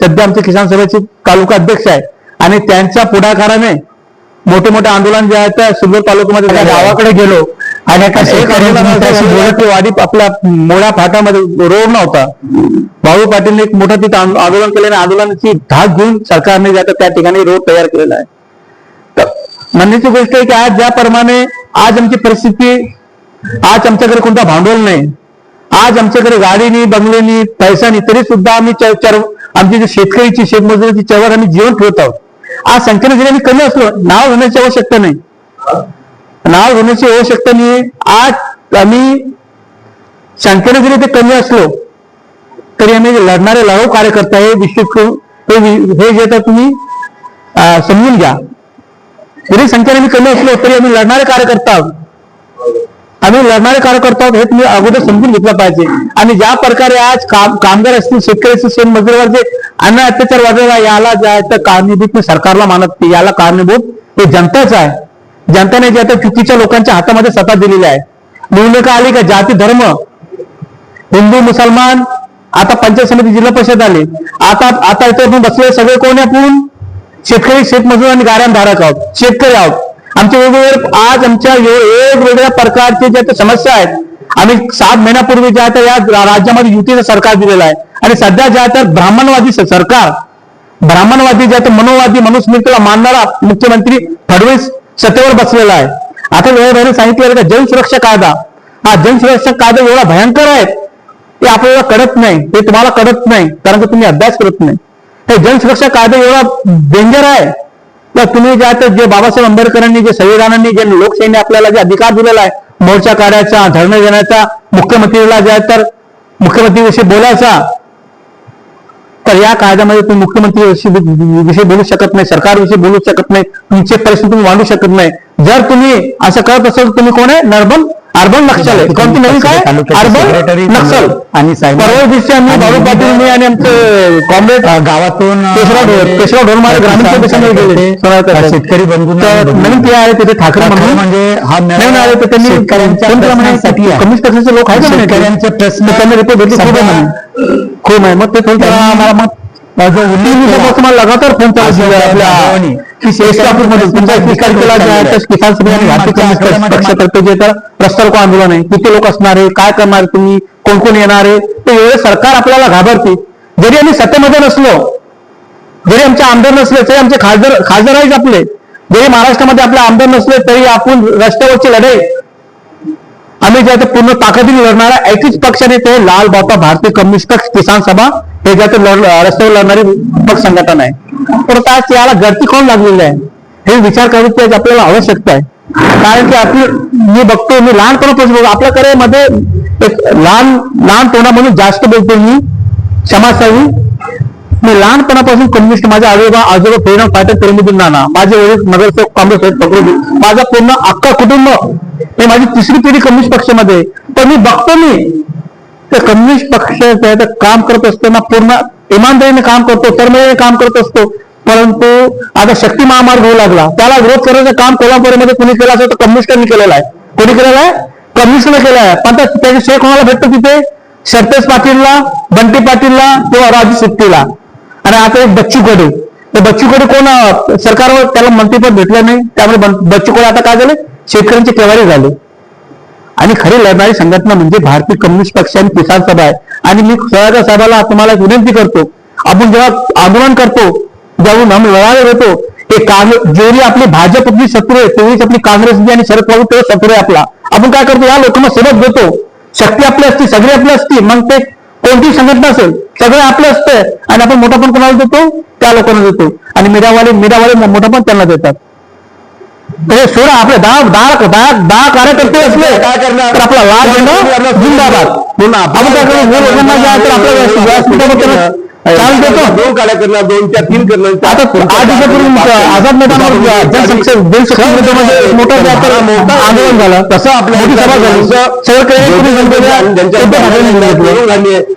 सध्या आमचे किसान सभेचे तालुका अध्यक्ष आहे आणि त्यांच्या पुढाकाराने मोठे मोठे आंदोलन जे आहे त्या सिल्लोड तालुक्यामध्ये त्या गावाकडे गेलो. आणि एका की वाडी आपल्या मोळ्या फाटामध्ये रोड नव्हता. भाऊ पाटीलने एक मोठं तिथं आंदो- आंदोलन केलं आणि आंदोलनाची धाक घेऊन सरकारने जे त्या ठिकाणी रोड तयार केलेला आहे. तर म्हणण्याची गोष्ट आहे की आज ज्याप्रमाणे आज आमची परिस्थिती आज आमच्याकडे कोणता भांडवल नाही. आज आमच्याकडे गाडी नाही बंगले नाही पैसा नाही तरी सुद्धा आम्ही चर- आमची जे शेतकरीची शेतमजुराची चळवळ आम्ही जीवन ठेवत आहोत. आज संख्येने जरी आम्ही कमी असलो नाव होण्याची आवश्यकता नाही. नाव होण्याची आवश्यकता नाही आज आम्ही संख्येने जरी ते कमी असलो तरी आम्ही लढणारे लढाऊ कार्यकर्ता हे विशेष हे जे आता तुम्ही समजून घ्या. जरी संख्येने आम्ही कमी असलो तरी आम्ही लढणारे कार्यकर्ता आहोत. आम्ही लढणारे कार्यकर्ता आहोत हे तुम्ही अगोदर समजून घेतलं पाहिजे. आणि ज्या प्रकारे आज काम कामगार असतील शेतकरी असतील शेत जे अन्न अत्याचार वाढलेला याला जे आहे तर कारणीभूत मी सरकारला मानत याला कारणीभूत हे जनताच आहे. जनतेने जे आता चुकीच्या लोकांच्या हातामध्ये सत्ता दिलेली आहे. निवडणुका आली का जाती धर्म हिंदू मुसलमान आता पंचायत समिती जिल्हा परिषद आली. आता आता इथे आपण बसले सगळे कोण आहे आपण? शेतकरी शेतमजूर आणि गाड्यांधारक आहोत. शेतकरी आहोत. आमच्या वेगवेगळ्या आज आमच्या वेगवेगळ्या प्रकारचे ज्या समस्या आहेत आम्ही सात महिन्यापूर्वी ज्या त्या या राज्यामध्ये युतीचं सरकार दिलेलं आहे आणि सध्या ज्या तर ब्राह्मणवादी सरकार ब्राह्मणवादी ज्या तर मनोवादी मनुस्मृतीला मानणारा मुख्यमंत्री फडणवीस सत्तेवर बसलेला आहे. आता वेळोवेळी सांगितलेलं का जनसुरक्षा कायदा. हा जनसुरक्षा कायदा एवढा भयंकर आहे ते आपल्याला कळत नाही ते तुम्हाला कळत नाही कारण की तुम्ही अभ्यास करत नाही. हे जनसुरक्षा कायदा एवढा डेंजर आहे तर तुम्ही ज्या तर जे बाबासाहेब आंबेडकरांनी जे संविधानाने जे लोकशाहीने आपल्याला जे अधिकार दिलेला आहे मोर्चा काढायचा धरणं देण्याचा मुख्यमंत्रीला जे तर मुख्यमंत्रीविषयी बोलायचा तर या कायद्यामध्ये तुम्ही मुख्यमंत्री विषयी बोलू शकत नाही सरकारविषयी बोलू शकत नाही तुमची परिस्थिती तुम्ही मांडू शकत नाही. जर तुम्ही असं करत असाल तुम्ही कोण आहे? नर्बन अर्बन नक्षल आहे. कोणती नवीन काय? अर्बन नक्षल आणि साहेब परवा दिवशी आम्ही भाऊ पाटील मी आणि आमचे कॉम्रेड गावातून केशवराव ढोर केशवराव ढोरमाळे ग्रामीण सभेसाठी गेले. शेतकरी तर नवीन ते आहे तिथे ठाकरे म्हणजे हा नवीन आले तर त्यांनी शेतकऱ्यांच्या. कम्युनिस्ट पक्षाचे लोक आहेत? शेतकऱ्यांचे प्रश्न त्यांनी रिपोर्ट भेटली खूप आहे खूप आहे. मग ते थोडं आम्हाला मग जो उल्लेख मला लगातार फोन चालू आपल्या चव्हाण की आंदोलन आहे? किती लोक असणार आहे? काय करणार तुम्ही? कोण कोण येणार आहे? ते एवढे सरकार आपल्याला घाबरते. जरी आम्ही सत्तेमध्ये नसलो जरी आमचे आमदार नसले तरी आमचे खासदार खासदार आहेच आपले जरी महाराष्ट्रामध्ये आपले आमदार नसले तरी आपण रस्त्यावरची लढाई. आम्ही जे आहे ते पूर्ण ताकदीने लढणारा एकच पक्षाने ते लाल बापा भारतीय कम्युनिस्ट पक्ष किसान सभा हे रस्त्यावर लढणारी पक्ष संघटना आहे. परत आज याला गर्दी कोण लागलेली आहे. हे विचार करायची आज आपल्याला आवश्यकता आहे. कारण की आपली मी बघतो मी लहानपणापासून बघतो. आपल्याकडे मध्ये एक लहान लहान तोंडामधून जास्त बोलतो मी. समाजसेवी मी लहानपणापासून कम्युनिस्ट माझ्या आजोबा आजोबा फ्रीडम फायटर प्रेमीदून नाना माझे वडील नगरसेवक काँग्रेस आहेत माझा पूर्ण अख्खा कुटुंब हे माझी तिसरी पिढी कम्युनिस्ट पक्षामध्ये तर पण मी बघतो मी त्या कम्युनिस्ट पक्षाचं काम करत असताना पूर्ण इमानदारीने काम करतो तरमेने काम करत असतो. परंतु आता शक्ती महामार्ग होऊ लागला. त्याला विरोध करण्याचं काम कोल्हापूरमध्ये कोणी केलं असेल तर कम्युनिस्टांनी केलेलं आहे. कोणी केलेलं आहे? कम्युनिस्टने केलं आहे. पण त्याची त्याचे कोणाला भेटतो तिथे? शरतेज पाटीलला बंटी पाटीलला किंवा राजू शेट्टीला. आणि आता एक बच्चू कडे तर बच्चू कडे कोण सरकारवर त्याला मंत्रीपद भेटलं नाही. त्यामुळे बच्चू कडे आता काय झाले? शेतकऱ्यांचे केवारी झाले. आणि खरी लढणारी संघटना म्हणजे भारतीय कम्युनिस्ट पक्ष आणि किसान सभा आहे. आणि मी सगळ्या साहेबाला तुम्हाला एक विनंती करतो. आपण जेव्हा आंदोलन करतो जाऊन आम्ही लढावे होतो ते काँग्रेस जेवढी आपली भाजपची शत्रू आहे तेवढीच आपली काँग्रेस आणि शरद पवार तेव्हा शत्रू आहे आपला. आपण काय करतो या लोकांना सोबत देतो शक्ती आपली असते सगळी आपली असती मग ते कोणती संघटना असेल सगळं आपलं असतं आणि आपण मोठा पण कोणाला देतो? त्या लोकांना देतो. आणि मिरावाले मिरावाले मोठा पण त्यांना देतात. हे सोडा आपले दहा दहा दहा दहा कार्यकर्ते असले काय करणार? तर आपला लाभ जिंदाबाद. पुन्हा आपण काय करू? लोकांना जे आहे तर आपल्या देतो. दोन काड्या करणार दोन त्या तीन करणार. आता आठ दिवसापूर्वी आझाद मैदानावर जनशक्ती जनशक्ती मोठा आंदोलन झालं. तसं आपल्या मोठी सभा झाली. सगळं काही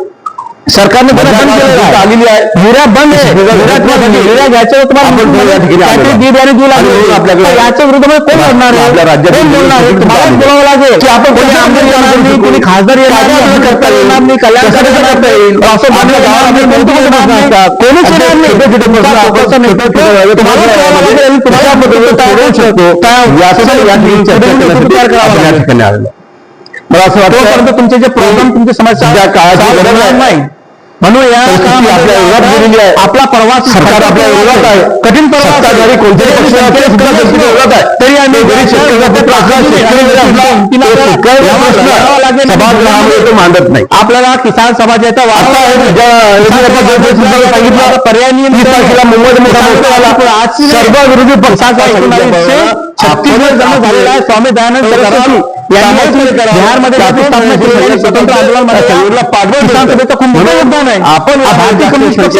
सरकारने बंद बंद केलेला आहे. आलेली आहे हिरा बंद आहे हिरा हिरा बंद बंद आहे. आहे. हिरा घ्यायच्यावर तुम्हाला आपण म्हणून या ठिकाणी काहीतरी आलेलो. दीड आणि देऊ आणि लागले म्हणून आपल्याकडे- तर याच्या विरोधामध्ये कोण लढणार आहे आपल्या राज्यात कोण बोलणार आहे तुम्हाला आलेलो. बोलावं लागेल की आपण कोणी कशा आमदार येणार प्रकारे नाही करू? कोणी खासदार येणार काय नाही काय करता येणार नाही कल्याण कसं कसं करता येईल? असं आपल्या बनलं गावामध्ये गावामध्ये कोणते कोणते प्रश्न प्रश्न असतात? असतात? कोणीच असे येणार नाही छोटे छोटे प्रश्न तुमचा आपण पक्षाचा नेतृत्व छोटे छोटे तुम्हाला प्रश्न कळायला लागेल आणि तुम्हाला कशा पद्धतीने तयार सोडवू शकतो? तयार- यासाठी या ठिकाणी चर्चा तयार करण्यासाठी करावं आपण या लागेल. ठिकाणी आलेलो आहे. मला असं तोपर्यंत वाटतं तुमचे जे प्रॉब्लेम तुमची समस्या ज्या काळाची solve गरज होणार आहे. नाही म्हणून या परिस्थिती काळामध्ये आपल्या विरोधात आपण गेलेली आहे. आपला प्रवास सरकार आपल्या विरोधात आहे. कठीण प्रवास आहे. कोणत्याही आहे. तरी आम्ही शेतकऱ्याचा मांडत नाही आपल्याला किसान समाजाचा सांगितलं पर्याय मुंबईत सर्व विरोधी पक्षांचा झालेला आहे. स्वामी दयानंद स्वतंत्र आंदोलन खूप मोठं योगदान आहे. आपण भारतीय कम्युनिस्ट पक्ष